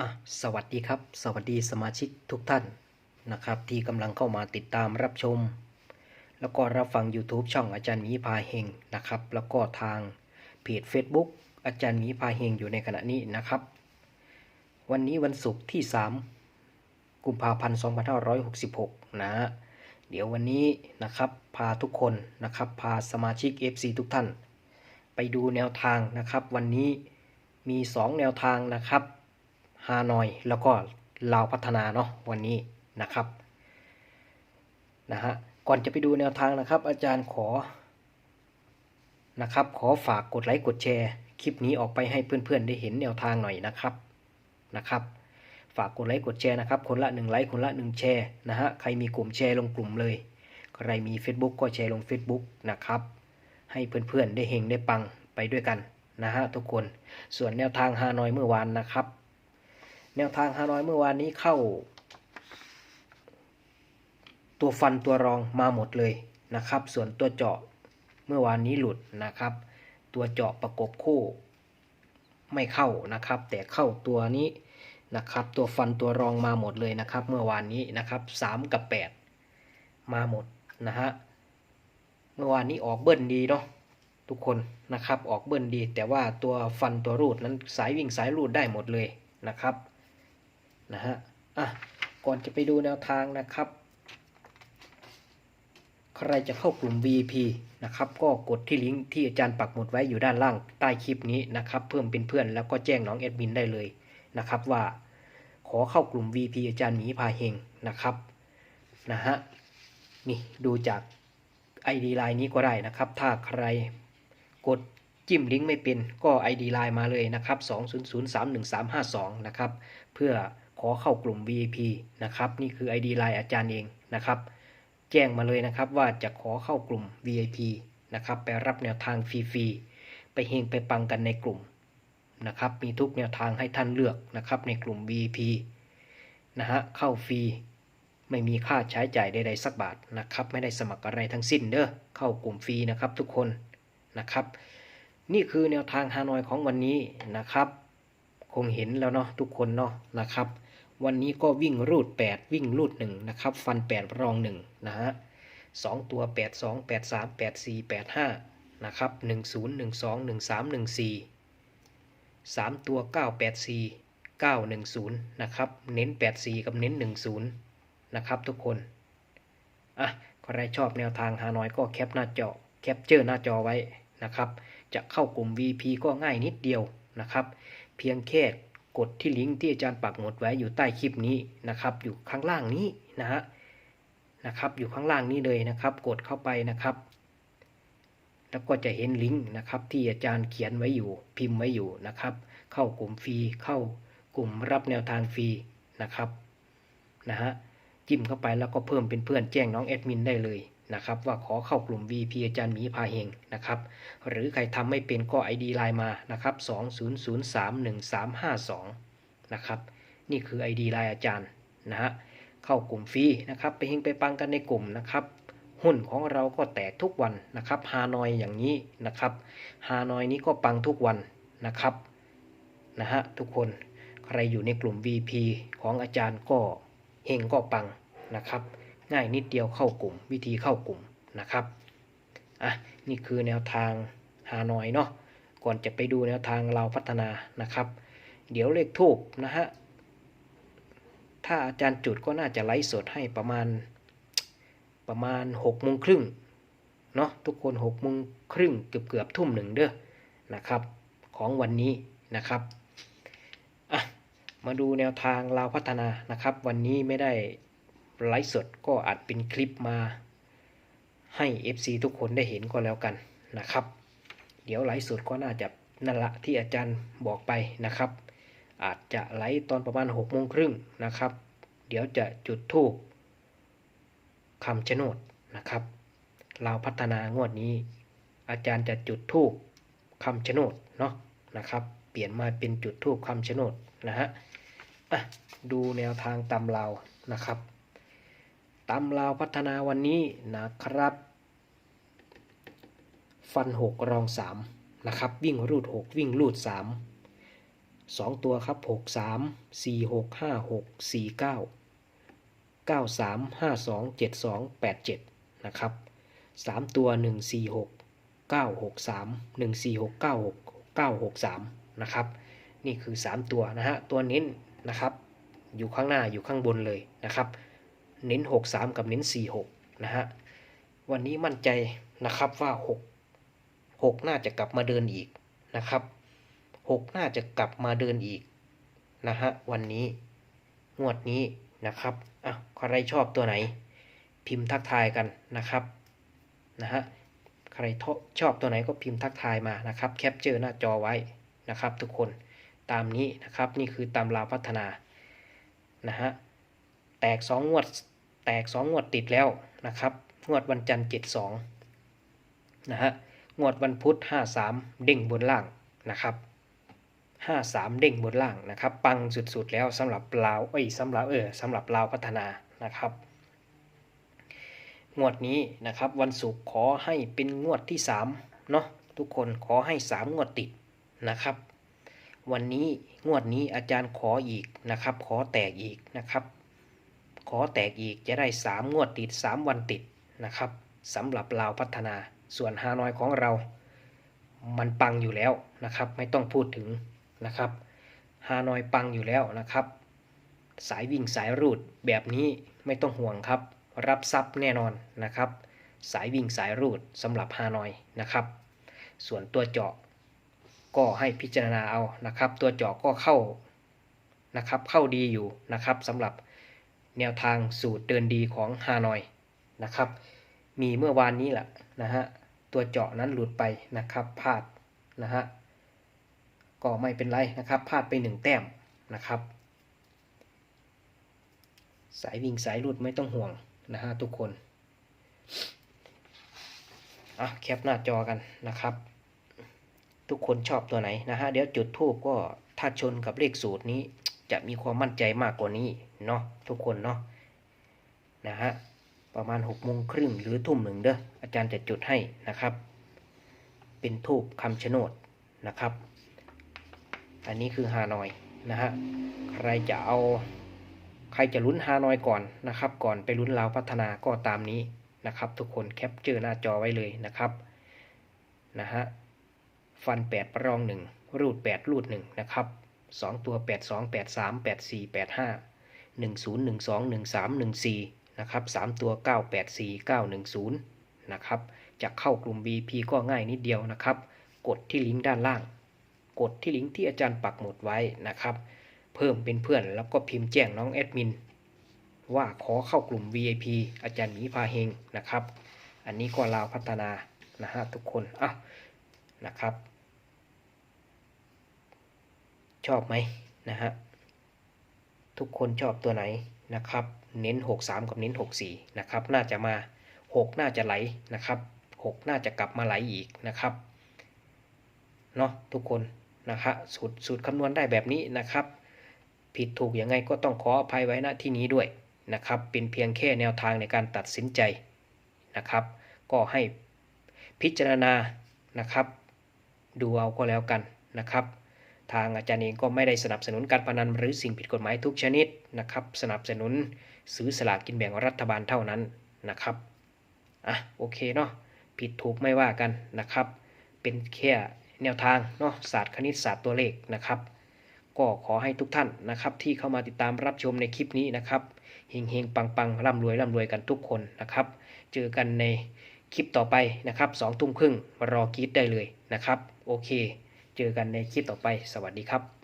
อะสวัสดีครับ สวัสดีสมาชิกทุกท่านนะครับ ที่กำลังเข้ามาติดตามรับชม แล้วก็รับฟัง YouTube ช่องอาจารย์มีพาเฮงนะครับ แล้วก็ทางเพจ Facebook อาจารย์มีพาเฮงอยู่ในขณะนี้นะครับ วันนี้วันศุกร์ที่ 3 กุมภาพันธ์ 2566 นะเดี๋ยววันนี้นะครับพาทุกคนนะครับพาสมาชิก FC ทุกท่าน ไปดูแนวทางนะครับ วันนี้มี 2 แนวทางนะครับ ฮานอย แล้วก็ลาวพัฒนาเนาะวันนี้นะครับนะฮะก่อนจะไปดูแนวทางนะครับ อาจารย์ขอนะครับ ขอฝากกดไลค์กดแชร์คลิปนี้ออกไปให้เพื่อนๆได้เห็นแนวทางหน่อยนะครับนะครับ ฝากกดไลค์กดแชร์นะครับ คนละหนึ่งไลค์คนละหนึ่งแชร์นะฮะใครมีกลุ่มแชร์ลงกลุ่มเลย ใครมี Facebook ก็แชร์ลง Facebook นะครับ ให้เพื่อนๆได้เฮงได้ปังไปด้วยกันนะฮะทุกคนส่วนแนวทางฮานอยเมื่อวานนะครับ แนวทางฮานอยเมื่อวานนี้เข้า ตัวฟันตัวรองมาหมดเลยนะครับ ส่วนตัวเจาะเมื่อวานนี้หลุดนะครับ ตัวเจาะประกบคู่ ไม่เข้านะครับ แต่เข้าตัวนี้นะครับ ตัวฟันตัวรองมาหมดเลยนะครับ เมื่อวานนี้นะครับสามกับแปดมาหมดนะฮะเมื่อวานนี้ออกเบิ้ลดีเนาะทุกคนนะครับออกเบิ้ลดี แต่ว่าตัวฟันตัวรูดนั้นสายวิ่งสายรูดได้หมดเลยนะครับ นะฮะ อะ ก่อนจะไปดูแนวทางนะครับ ใครจะเข้ากลุ่ม VIP นะครับ ก็กดที่ลิงก์ที่อาจารย์ปักหมุดไว้อยู่ด้านล่างใต้คลิปนี้นะครับ เพิ่มเป็นเพื่อนแล้วก็แจ้งน้องแอดมินได้เลยนะครับว่าขอเข้ากลุ่ม VP อาจารย์หมีพาเฮงนะครับ นะฮะ นี่ดูจาก ID ไลน์นี้ก็ได้นะครับ ถ้าใครกดจิ้มลิงก์ไม่เป็นก็ ID ไลน์มาเลยนะครับ 20031352 นะครับ เพื่อ ขอเข้ากลุ่ม VIP นะครับ นี่คือ ID ไลน์อาจารย์เองนะครับ แจ้งมาเลยนะครับว่าจะขอเข้ากลุ่ม VIP นะครับไปรับแนวทางฟรีๆไปเฮงไปปังกันในกลุ่มนะครับ มีทุกแนวทางให้ท่านเลือกนะครับ ในกลุ่ม VIP นะฮะเข้าฟรีไม่มีค่าใช้จ่ายใดๆสักบาทนะครับ ไม่ได้สมัครอะไรทั้งสิ้นเด้อเข้ากลุ่มฟรีนะครับทุกคนนะครับ นี่คือแนวทางฮานอยของวันนี้นะครับ คงเห็นแล้วเนาะทุกคนเนาะนะครับ วันนี้ก็วิ่งรูด 8 วิ่งรูด1นะครับ ฟัน 8 รอง1นะฮะสองตัว 8 2 8 3 8 4 8 5นะครับ1 0 1 2 1 3 1 4 3 ตัว 9 8 4 9 1 0นะครับ เน้น 8 4 กับเน้น 1 0นะครับทุกคน อะ ใครชอบแนวทางฮานอยก็แคปหน้าจอ แคปเจอร์หน้าจอไว้นะครับ จะเข้ากลุ่ม VP ก็ง่ายนิดเดียวนะครับ เพียงแค่ กดที่ลิงก์ที่อาจารย์ปักหมุดไว้อยู่ใต้คลิปนี้นะครับ อยู่ข้างล่างนี้นะฮะนะครับ อยู่ข้างล่างนี้เลยนะครับ กดเข้าไปนะครับ แล้วก็จะเห็นลิงก์นะครับ ที่อาจารย์เขียนไว้อยู่ พิมพ์ไว้อยู่นะครับ เข้ากลุ่มฟรีเข้ากลุ่มรับแนวทางฟรีนะครับนะฮะจิ้มเข้าไปแล้วก็เพิ่มเป็นเพื่อนแจ้งน้องแอดมินได้เลย นะครับว่าขอเข้ากลุ่ม VP อาจารย์หมีพาเฮงนะครับหรือใครทำไม่เป็นก็ ID ไลน์มานะครับ20031352นะครับนี่คือ ID ไลน์อาจารย์นะฮะเข้ากลุ่มฟรีนะครับไปเฮงไปปังกันในกลุ่มนะครับหุ้นของเราก็แตกทุกวันนะครับฮานอยอย่างนี้นะครับฮานอยนี้ก็ปังทุกวันนะครับนะฮะทุกคนใครอยู่ในกลุ่ม VP ของอาจารย์ก็เฮงก็ปังนะครับ ง่ายนิดเดียวเข้ากลุ่ม วิธีเข้ากลุ่มนะครับอะนี่คือแนวทางฮานอยเนาะก่อนจะไปดูแนวทางเราพัฒนานะครับ เดี๋ยวเลขทูบนะฮะถ้าอาจารย์จุดก็น่าจะไลฟ์สดให้ประมาณประมาณหกโมงครึ่งเนาะทุกคนหกโมงครึ่งเกือบเกือบทุ่มหนึ่งเด้อนะครับ ของวันนี้นะครับอะมาดูแนวทางเราพัฒนานะครับ วันนี้ไม่ได้ ไลฟ์สดก็อัดเป็นคลิปมาให้ FC ทุกคนได้เห็นก็แล้วกันนะครับ เดี๋ยวไลฟ์สดก็น่าจะนั่นละที่อาจารย์บอกไปนะครับ อาจจะไลฟ์ตอนประมาณ6กโมงครึ่งนะครับ เดี๋ยวจะจุดทูบคำชะโนดนะครับ เราพัฒนางวดนี้ อาจารย์จะจุดทูบคำชะโนดเนาะนะครับ เปลี่ยนมาเป็นจุดทูบคำชะโนดนะฮะดูแนวทางตำเรานะครับ ตำเราวพัฒนาวันนี้นะครับ ฟันหกรองสามนะครับ วิ่งรูดหกวิ่งรูดสามสองตัวครับหกสามสี่หกห้าหกสี่เก้าเก้าสามห้าสองเจ็ดสองแปดเจ็ดนะครับสามตัวหนึ่งสี่หกเก้าหกสามหนึ่งสี่หกเก้าหกเก้าหกสามนะครับ นี่คือสามตัวนะฮะ ตัวเน้นนะครับ อยู่ข้างหน้าอยู่ข้างบนเลยนะครับ เน้นหกสามกับเน้นสี่หกนะฮะ วันนี้มั่นใจนะครับว่าหกหกน่าจะกลับมาเดินอีกนะครับหกน่าจะกลับมาเดินอีกนะฮะวันนี้งวดนี้นะครับอะใครชอบตัวไหน พิมพ์ทักทายกันนะครับนะฮะใครชอบตัวไหนก็พิมพ์ทักทายมานะครับแคปเจอร์หน้าจอไว้นะครับ ทุกคนตามนี้นะครับนี่คือตามราวพัฒนานะฮะ แตกสองงวด แตกสองงวดติดแล้วนะครับ งวดวันจันทร์เจ็ดสองนะฮะ งวดวันพุธห้าสามเด้งบนล่างนะครับห้าสามเด้งบนล่างนะครับ ปังสุดๆแล้วสำหรับลาวเอ้ยสำหรับเออสำหรับลาวพัฒนานะครับ งวดนี้นะครับวันศุกร์ขอให้เป็นงวดที่สามเนาะทุกคนขอให้สามงวดติดนะครับ วันนี้งวดนี้อาจารย์ขออีกนะครับ ขอแตกอีกนะครับ ขอแตกอีกจะได้สามงวดติดสามวันติดนะครับสำหรับลาวพัฒนาส่วนฮานอยของเรา มันปังอยู่แล้วนะครับ ไม่ต้องพูดถึงนะครับฮานอยปังอยู่แล้วนะครับ สายวิ่งสายรูดแบบนี้ไม่ต้องห่วงครับ รับทรัพย์แน่นอนนะครับ สายวิ่งสายรูดสำหรับฮานอยนะครับ ส่วนตัวเจาะก็ให้พิจารณาเอานะครับ ตัวเจาะก็เข้านะครับ เข้าดีอยู่นะครับสำหรับ แนวทางสูตรเดินดีของฮานอยนะครับ มีเมื่อวานนี้แหละนะฮะ ตัวเจาะนั้นหลุดไปนะครับพลาดนะฮะ ก็ไม่เป็นไรนะครับพลาดไปหนึ่งแต้มนะครับ สายวิ่งสายรุดไม่ต้องห่วงนะฮะทุกคนอะแคปหน้าจอกันนะครับ ทุกคนชอบตัวไหนนะฮะ เดี๋ยวจุดทูบก็ถ้าชนกับเลขสูตรนี้ จะมีความมั่นใจมากกว่านี้เนาะทุกคนเนาะนะฮะประมาณหกโมงครึ่งหรือทุ่มหนึ่งเด้ออาจารย์จะจุดให้นะครับ เป็นทูบคำชะโนดนะครับ อันนี้คือฮานอยนะฮะใครจะเอาใครจะลุ้นฮานอยก่อนนะครับ ก่อนไปลุ้นลาวพัฒนาก็ตามนี้นะครับ ทุกคนแคปเจอร์หน้าจอไว้เลยนะครับนะฮะฟัน 8 ประรอง 1 รูด 8 รูด 1 นะครับ 2ตัว8 2 8 3 8 4 8 5 1 0 1 2 1 3 1 4นะครับ3ตัว9 8 4 9 1 0นะครับ จะเข้ากลุ่ม BP ก็ง่ายนิดเดียวนะครับ กดที่ลิงก์ด้านล่าง กดที่ลิงก์ที่อาจารย์ปักหมุดไว้นะครับ เพิ่มเป็นเพื่อนแล้วก็พิมพ์แจ้งน้องแอดมินว่าขอเข้ากลุ่ม VIP อาจารย์หมีพาเฮงนะครับ อันนี้ก็ลาวพัฒนานะฮะทุกคนอะนะครับ ชอบไหมนะฮะทุกคนชอบตัวไหนนะครับ เน้น 63 กับเน้น 64 นะครับ น่าจะมา 6 น่าจะไหลนะครับ 6 น่าจะกลับมาไหลอีกนะครับเนาะทุกคนนะครับสูตรสูตรคำนวณได้แบบนี้นะครับ ผิดถูกยังไงก็ต้องขออภัยไว้ณที่นี้ด้วยนะครับ เป็นเพียงแค่แนวทางในการตัดสินใจนะครับ ก็ให้พิจารณานะครับ ดูเอาก็แล้วกันนะครับ ทางอาจารย์เองก็ไม่ได้สนับสนุนการพนันหรือสิ่งผิดกฎหมายทุกชนิดนะครับ สนับสนุนซื้อสลากกินแบ่งรัฐบาลเท่านั้นนะครับอะโอเคเนาะผิดถูกไม่ว่ากันนะครับ เป็นแค่แนวทางเนาะศาสตร์คณิตศาสตร์ตัวเลขนะครับ ก็ขอให้ทุกท่านนะครับ ที่เข้ามาติดตามรับชมในคลิปนี้นะครับเฮงเฮงปังปังร่ำรวยร่ำรวยกันทุกคนนะครับ เจอกันในคลิปต่อไปนะครับสองทุ่มครึ่งรอกรีดได้เลยนะครับ โอเค เจอกันในคลิปต่อไป สวัสดีครับ